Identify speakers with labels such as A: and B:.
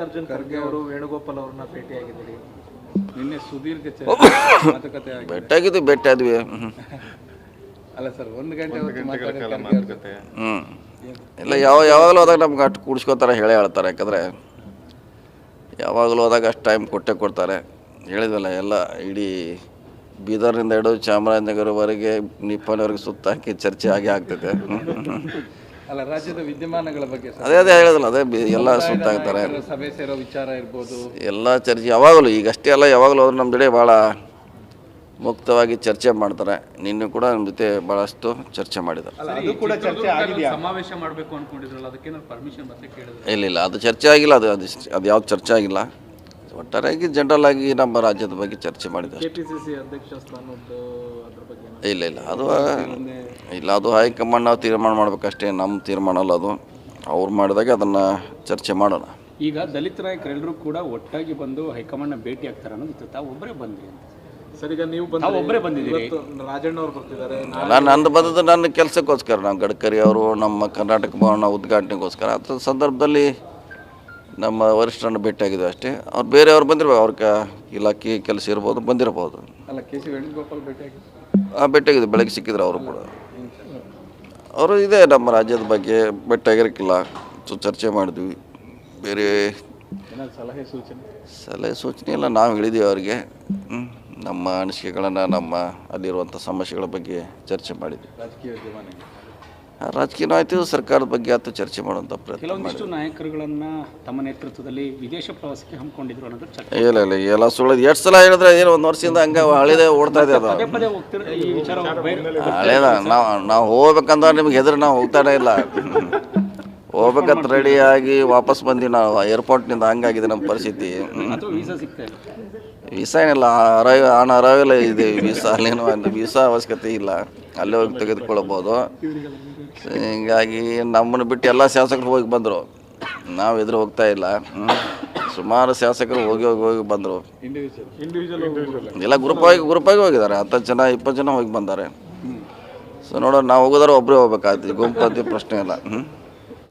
A: ಮಲ್ಲಿಕಾರ್ಜುನ್ ಖರ್ಗೆ ಅವರು. ವೇಣುಗೋಪಾಲ್ ಅವ್ರನ್ನ ಭೇಟಿಯಾಗಿದ್ದೀರಿ?
B: ನಿನ್ನೆ ಸುದೀರ್ಘ ಚರ್ಚೆ ಮಾತುಕತೆ ಆಗಿದೆ.
C: ಆದ್ವಿ ಹ್ಞೂ
B: ಅಲ್ಲ ಸರ್ ಒಂದು ಗಂಟೆ ಹೊತ್ತು ಮಾತಾಡಿದ ಖರ್ಗೆ ಅವ್ರ ಜೊತೆ
C: ಹ್ಞೂ ಇಲ್ಲ ಯಾವ ಯಾವಾಗಲೂ ಹೋದಾಗ ನಮ್ಗೆ ಅಷ್ಟು ಕೂಡಿಸ್ಕೋತಾರೆ ಹೇಳೇ ಹೇಳ್ತಾರೆ. ಯಾಕಂದರೆ ಯಾವಾಗಲೂ ಹೋದಾಗ ಅಷ್ಟು ಟೈಮ್ ಕೊಟ್ಟೆ ಕೊಡ್ತಾರೆ. ಹೇಳಿದ್ವಲ್ಲ ಎಲ್ಲ ಇಡೀ ಬೀದರ್ನಿಂದ ಹಿಡಿದು ಚಾಮರಾಜನಗರವರೆಗೆ ನಿಪ್ಪನವರೆಗೆ ಸುತ್ತಾಕಿ ಚರ್ಚೆ ಆಗೇ ಆಗ್ತೈತೆ
B: ಅಲ್ಲ ರಾಜ್ಯದ ವಿದ್ಯಮಾನಗಳ ಬಗ್ಗೆ ಸರ್.
C: ಅದೇ ಅದೇ ಹೇಳಿದಲ್ಲ ಅದೇ ಬಿ- ಎಲ್ಲ
B: ಸುತ್ತಾಗ್ತಾರೆ ಸಭೆ ಸೇರೋ ವಿಚಾರ ಇರ್ಬೋದು.
C: ಎಲ್ಲ ಚರ್ಚೆ ಯಾವಾಗಲೂ ಈಗ ಅಷ್ಟೇ ಅಲ್ಲ ಯಾವಾಗಲೂ ಅವ್ರು ನಮ್ಮ ಜೊತೆ ಭಾಳ ಮುಕ್ತವಾಗಿ ಚರ್ಚೆ ಮಾಡ್ತಾರೆ. ನಿನ್ನೆ ಕೂಡ ನಮ್ಮ ಜೊತೆ ಭಾಳಷ್ಟು ಚರ್ಚೆ ಮಾಡಿದ್ದಾರೆ.
B: ಅದು ಕೂಡ ಚರ್ಚೆ ಆಗಿದೆಯಾ?
D: ಸಮಾವೇಶ ಮಾಡಬೇಕು ಅನ್ಕೊಂಡಿದ್ರಲ್ಲ ಅದಕ್ಕೆ ಪರ್ಮಿಷನ್ ಮತ್ತೆ ಕೇಳಿದ್ರು?
C: ಇಲ್ಲ ಇಲ್ಲ ಅದು ಚರ್ಚೆ ಆಗಿಲ್ಲ ಅದು ಅದು ಅದು ಯಾವ್ದು ಚರ್ಚೆ ಆಗಿಲ್ಲ. ಒಟ್ಟಾರೆಯಾಗಿ ಜನರಲ್ ಆಗಿ ನಮ್ಮ ರಾಜ್ಯದ ಬಗ್ಗೆ ಚರ್ಚೆ ಮಾಡಿದ್ದಾರೆ
A: ಕೆಪಿಸಿಸಿ ಅಧ್ಯಕ್ಷ ಸ್ಥಾನದ್ದು ಅದ್ರ ಬಗ್ಗೆ
C: ಇಲ್ಲ ಇಲ್ಲ. ಅದು ಇಲ್ಲ ಅದು ಹೈಕಮಾಂಡ್ ನಾವು ತೀರ್ಮಾನ ಮಾಡ್ಬೇಕಷ್ಟೇ. ನಮ್ಮ ತೀರ್ಮಾನ ಅಲ್ಲ ಅದು. ಅವ್ರು ಮಾಡಿದಾಗ ಅದನ್ನು ಚರ್ಚೆ ಮಾಡೋಣ.
D: ಈಗ ದಲಿತ ನಾಯಕರೆಲ್ಲರೂ ಕೂಡ ಒಟ್ಟಾಗಿ ಬಂದು ಹೈಕಮಾಂಡ್ನ ಭೇಟಿ ಆಗ್ತಾರೆ ಅನ್ನೋದು ತಾವು ಒಬ್ಬರೇ ಬಂದ್ರಿ ಅಂತ.
A: ಸರ್ ಈಗ ನೀವು
D: ಒಬ್ಬರೇ ಬಂದಿದ್ದೀರಿ.
A: ರಾಜಣ್ಣ ಅವ್ರು ಬರ್ತಿದ್ದಾರೆ.
C: ನಾನು ನಂದು ಬಂದದ್ದು ನನ್ನ ಕೆಲಸಕ್ಕೋಸ್ಕರ. ನಾವು ಗಡ್ಕರಿ ಅವರು ನಮ್ಮ ಕರ್ನಾಟಕ ಭವನ ಉದ್ಘಾಟನೆಗೋಸ್ಕರ. ಆ ಸಂದರ್ಭದಲ್ಲಿ ನಮ್ಮ ವರಿಷ್ಠರನ್ನು ಭೇಟಿಯಾಗಿದೆ ಅಷ್ಟೇ. ಅವ್ರು ಬೇರೆಯವ್ರು ಬಂದಿರ್ಬೋದು ಅವ್ರ ಕ ಇಲಾಖೆ ಕೆಲಸ ಇರ್ಬೋದು ಬಂದಿರ್ಬೋದು.
B: ಅಲ್ಲ ಕೆ ಸಿ ವೇಣುಗೋಪಾಲ್ ಭೇಟಿಯಾಗಿ
C: ಆ ಭೇಟಿಯಾಗಿದ್ದು ಬೆಳಗ್ಗೆ ಸಿಕ್ಕಿದ್ರು ಅವರು ಕೂಡ. ಅವರು ಇದೆ ನಮ್ಮ ರಾಜ್ಯದ ಬಗ್ಗೆ ಭೇಟಿಯಾಗಿರಕ್ಕಿಲ್ಲ ಸೊ ಚರ್ಚೆ ಮಾಡಿದ್ವಿ. ಬೇರೆ
B: ಸಲಹೆ ಸೂಚನೆ?
C: ಸಲಹೆ ಸೂಚನೆ ಎಲ್ಲ ನಾವು ಹೇಳಿದ್ದೀವಿ ಅವರಿಗೆ. ನಮ್ಮ ಅನಿಸಿಕೆಗಳನ್ನು ನಮ್ಮ ಅಲ್ಲಿರುವಂಥ ಸಮಸ್ಯೆಗಳ ಬಗ್ಗೆ ಚರ್ಚೆ ಮಾಡಿದ್ವಿ.
B: ರಾಜಕೀಯ
C: ರಾಜಕೀಯನೂ ಆಯಿತು ಸರ್ಕಾರದ ಬಗ್ಗೆ ಆಯ್ತು ಚರ್ಚೆ ಮಾಡುವಂಥ ಪ್ರಯತ್ನ
D: ಕೆಲವೊಂದಿಷ್ಟು ನಾಯಕರುಗಳನ್ನು ತಮ್ಮ ನೇತೃತ್ವದಲ್ಲಿ ವಿದೇಶ ಪ್ರವಾಸಕ್ಕೆ ಹಮ್ಮಿಕೊಂಡಿದ್ರು ಅನ್ನೋದು ಚರ್ಚೆ.
C: ಇಲ್ಲ ಇಲ್ಲ ಎಲ್ಲ ಸುಳ್ಳು ಎಷ್ಟು ಸಲ ಹೇಳಿದ್ರೆ ಏನು ಒಂದು ವರ್ಷದಿಂದ ಹಂಗೆ ಹಳಿದೆ ಓಡ್ತಾ ಇದೆ ಅದು.
D: ಪದೇ ಪದೇ ಹೋಗ್ತಿರೋ ಈ ವಿಚಾರ
C: ಹಳೇದ ನಾವು ನಾವು ಹೋಗ್ಬೇಕಂದ್ರೆ ನಿಮ್ಗೆ ಹೆದ್ರ ನಾವು ಹೋಗ್ತಾನೆ ಇಲ್ಲ. ಹೋಗ್ಬೇಕಂತ ರೆಡಿಯಾಗಿ ವಾಪಸ್ ಬಂದು ನಾವು. ಏರ್ಪೋರ್ಟ್ನಿಂದ ಹಂಗಾಗಿದೆ ನಮ್ಮ ಪರಿಸ್ಥಿತಿ. ಹ್ಮ್.
D: ಅಥವಾ ವೀಸಾ ಸಿಗ್ತಾ ಇಲ್ಲ?
C: ವೀಸಾ ಏನಿಲ್ಲ ಅರೈವ್ ಹಣ ಅರೈವಲ್ಲ ಇದೆ ವೀಸಾ ಅಲ್ಲೇನು ವೀಸಾ ಅವಶ್ಯಕತೆ ಇಲ್ಲ. ಅಲ್ಲೇ ಹೋಗಿ ತೆಗೆದುಕೊಳ್ಳಬಹುದು ಹೀಗಾಗಿ ನಮ್ಮನ್ನು ಬಿಟ್ಟು ಎಲ್ಲ ಶಾಸಕರು ಹೋಗಿ ಬಂದರು. ನಾವು ಎದುರು ಹೋಗ್ತಾ ಇಲ್ಲ. ಸುಮಾರು ಶಾಸಕರು ಹೋಗಿ ಹೋಗಿ ಹೋಗಿ ಬಂದರು.
B: ಇಂಡಿವಿಜುವಲ್
C: ಆಗಿ ಗ್ರೂಪಾಗಿ ಗ್ರೂಪಾಗಿ ಹೋಗಿದ್ದಾರೆ. ಹತ್ತು ಜನ, ಇಪ್ಪತ್ತು ಜನ ಹೋಗಿ ಬಂದಾರೆ. ಸೊ ನೋಡೋಣ, ನಾವು ಹೋಗೋದಾರ ಒಬ್ಬರೇ ಹೋಗ್ಬೇಕಾಗ್ತದೆ. ಗುಂಪು ಅಂತ ಪ್ರಶ್ನೆ ಇಲ್ಲ. ಹ್ಞೂ